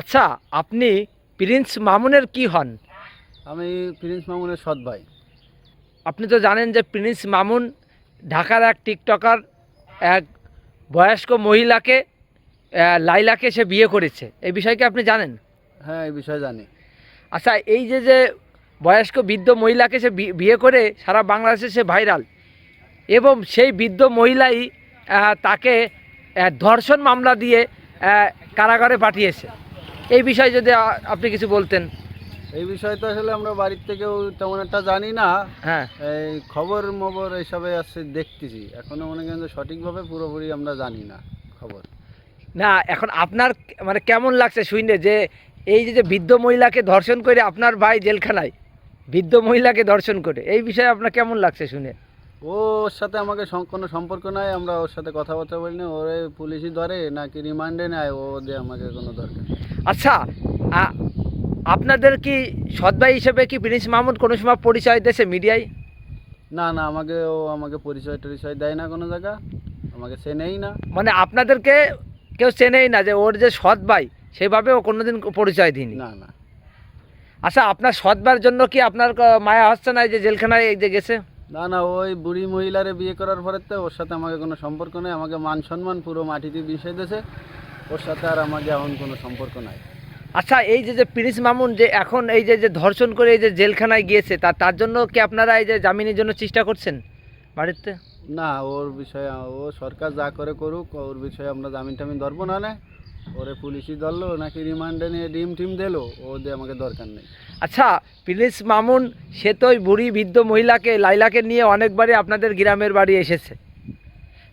আচ্ছা আপনি প্রিন্স মামুনের কি হন? আমি প্রিন্স মামুনের সৎ ভাই। আপনি তো জানেন যে প্রিন্স মামুন ঢাকার এক টিকটকার এক বয়স্ক মহিলাকে লাইলাকে সে বিয়ে করেছে। এই বিষয়কে আপনি জানেন? হ্যাঁ এই বিষয়ে জানি। আচ্ছা এই যে যে বয়স্ক বৃদ্ধ মহিলাকে সে বিয়ে করে সারা বাংলাদেশে সে ভাইরাল এবং সেই বৃদ্ধ মহিলাই তাকে ধর্ষণ মামলা দিয়ে কারাগারে পাঠিয়েছে। এই বিষয়ে যদি আপনি কিছু বলতেন। এই বিষয়ে তো আসলে আমরা বাড়ির থেকেও তেমন একটা জানি না। হ্যাঁ। এই খবর মবর এইসবে আসছে দেখতেছি। এখনও মনে করেন সঠিকভাবে পুরোপুরি আমরা জানি না খবর। না এখন আপনার মানে কেমন লাগছে শুনে যে এই যে বৃদ্ধ মহিলাকে ধর্ষণ করে আপনার ভাই জেলখানায় বৃদ্ধ মহিলাকে ধর্ষণ করে এই বিষয়ে আপনার কেমন লাগছে শুনে? ও ওর সাথে আমাকে কোনো সম্পর্ক নাই আমরা ওর সাথে কথাবার্তা বলি না ওরে পুলিশই ধরে নাকি রিমান্ডে নেয় ও দিয়ে আমাকে কোনো দরকার। আচ্ছা আপনাদের কি সৎভাই হিসেবে কি প্রিন্স মাহমুদ কোনো সময় পরিচয় দিয়েছে মিডিয়ায়? না না আমাকে ও আমাকে পরিচয় টরিচয় দেয় না কোনো জায়গা। আমাকে চেনেই না। মানে আপনাদেরকে কেউ চেনেই না যে ওর যে সৎ ভাই সেভাবে ও কোনোদিন পরিচয় দিইনি? না না। আচ্ছা আপনার সৎবার জন্য কি আপনার মায়া হচ্ছে না যে জেলখানায় এই যে গেছে? না না ওই বুড়ি মহিলারে বিয়ে করার পরে তো ওর সাথে আমাকে কোনো সম্পর্ক নেই। আমাকে মান সম্মান পুরো মাটিতে বিষয় দিয়েছে। ওর সাথে আর আমাকে এমন কোনো সম্পর্ক নাই। আচ্ছা এই যে যে প্রিন্স মামুন যে এখন এই যে যে ধর্ষণ করে এই যে জেলখানায় গিয়েছে তার তার জন্য কি আপনারা এই যে জামিনের জন্য চেষ্টা করছেন বাড়িতে? না ওর বিষয়ে ও সরকার যা করে করুক ওর বিষয়ে আমরা জামিন টামিন ধরবো না না। ওরে পুলিশই ধরলো নাকি রিমান্ডে নিয়ে ডিম টিম দিলো ও দিয়ে আমাকে দরকার নেই। আচ্ছা প্রিন্স মামুন সে তো ওই বুড়ি বৃদ্ধ মহিলাকে লাইলাকে নিয়ে অনেকবারই আপনাদের গ্রামের বাড়ি এসেছে।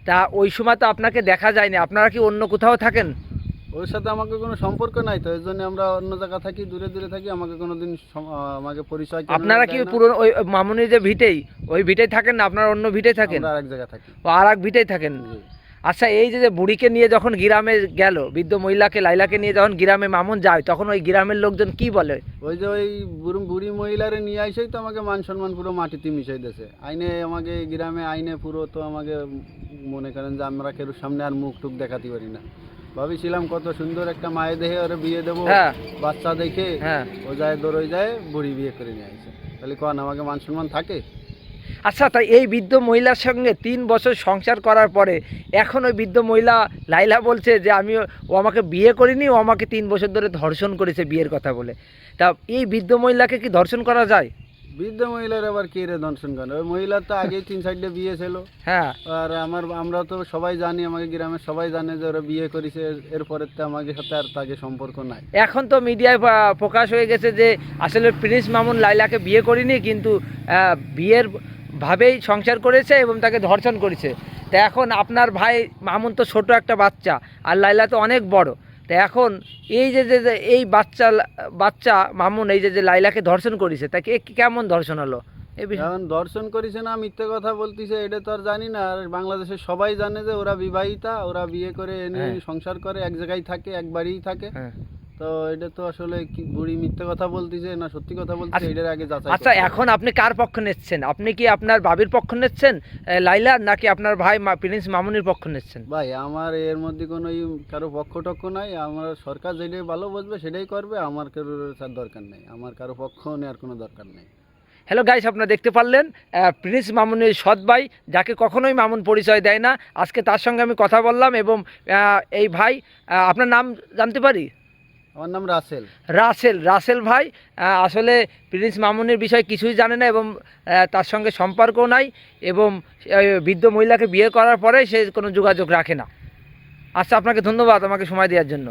তা ওই সময় তো আপনাকে দেখা যায়নি। আপনারা কি অন্য কোথাও থাকেন? ওর সাথে আমাকে কোনো সম্পর্ক নাই তো ওই জন্য আমরা অন্য জায়গা থাকি দূরে দূরে থাকি আমাকে কোনো দিন আমাকে পরিচয় আপনারা কি পুরনো। পুরো ওই মামুনি যে ভিটেই ওই ভিটেই থাকেন না আপনারা অন্য ভিটেই থাকেন? আর এক জায়গায় থাকি। ও আর এক ভিটেই থাকেন। আচ্ছা এই যে বুড়িকে নিয়ে যখন গ্রামে গেল বৃদ্ধ মহিলাকে লাইলাকে নিয়ে যখন গ্রামে মামুন যায় তখন ওই গ্রামের লোকজন কি বলে? ওই যে ওই বুড়ি বুড়ি মহিলারে নিয়ে আইসেই তো আমাকে মান সম্মান পুরো মাটিতে মিশাই দিয়েছে। আইনে আমাকে গ্রামে আইনে পুরো তো আমাকে মনে করেন যে আমরা কেউ সামনে আর মুখ টুক দেখাতে পারি না। ভাবিছিলাম কত সুন্দর একটা মায়ে দেখে ওরে বিয়ে দেবো হ্যাঁ। বাচ্চা দেখে হ্যাঁ। ও যায় দৌড়ই যায় বুড়ি বিয়ে করে নিয়ে আসে। তাহলে কন আমাকে মান সম্মান থাকে? আচ্ছা তাই এই বৃদ্ধ মহিলার সঙ্গে তিন বছর সংসার করার পরে এখন ওই বৃদ্ধ মহিলা লাইলা বলছে যে আমি ও আমাকে বিয়ে করিনি ও আমাকে তিন বছর ধরে ধর্ষণ করেছে বিয়ের কথা বলে। তা এই বৃদ্ধ মহিলাকে কি ধর্ষণ করা যায়? বৃদ্ধ মহিলার আবার কে রে দর্শন করে? ওই মহিলার তো আগেই তিন সাইডে বিয়ে ছিল। হ্যাঁ। আর আমার আমরা তো সবাই জানি আমাকে গ্রামের সবাই জানে যে ওরা বিয়ে করেছে এরপরের তো আমাকে সাথে আর তাকে সম্পর্ক নাই। এখন তো মিডিয়ায় প্রকাশ হয়ে গেছে যে আসলে প্রিন্স মামুন লাইলাকে বিয়ে করিনি কিন্তু বিয়ের ভাবেই সংসার করেছে এবং তাকে ধর্ষণ করেছে। তা এখন আপনার ভাই মামুন তো ছোট একটা বাচ্চা আর লাইলা তো অনেক বড়। তা এখন এই যে যে এই বাচ্চা বাচ্চা মামুন এই যে যে লাইলাকে ধর্ষণ করেছে তাকে এ কেমন ধর্ষণ হলো? এখন দর্শন করেছে না মিথ্যে কথা বলতিছে এটা তো আর জানি না। আর বাংলাদেশের সবাই জানে যে ওরা বিবাহিতা ওরা বিয়ে করে এনে হ্যাঁ। সংসার করে এক জায়গায় থাকে এক বাড়িই থাকে। হ্যাঁ। তো এটা তো আসলে কি বুড়ি মিথ্যে কথা বলতিছে না সত্যি কথা বলতিছে আচ্ছা- এটার আগে যাচাই আচ্ছা এখন আপনি কার পক্ষ নিচ্ছেন? আপনি কি আপনার বাবির পক্ষ নিচ্ছেন এ, লাইলার নাকি আপনার ভাই প্রিন্স মামুনের পক্ষ নিচ্ছেন? ভাই আমার এর মধ্যে কোনো কারও পক্ষ টক্ষ নাই আমার সরকার যেটাই ভালো বুঝবে সেটাই করবে আমার কারও তার দরকার নেই আমার কারও পক্ষ নেওয়ার কোনো দরকার নেই। হ্যালো গাইস আপনারা দেখতে পারলেন প্রিন্স মামুনের সৎ ভাই যাকে কখনোই মামুন পরিচয় দেয় না। আজকে তার সঙ্গে আমি কথা বললাম এবং এই ভাই আপনার নাম জানতে পারি? আমার নাম রাসেল। রাসেল রাসেল ভাই আসলে প্রিন্স মামুনের বিষয়ে কিছুই জানে না এবং তার সঙ্গে সম্পর্ক নাই এবং বৃদ্ধ মহিলাকে বিয়ে করার পরে সে কোনো যোগাযোগ রাখে না। আচ্ছা আপনাকে ধন্যবাদ আমাকে সময় দেওয়ার জন্য।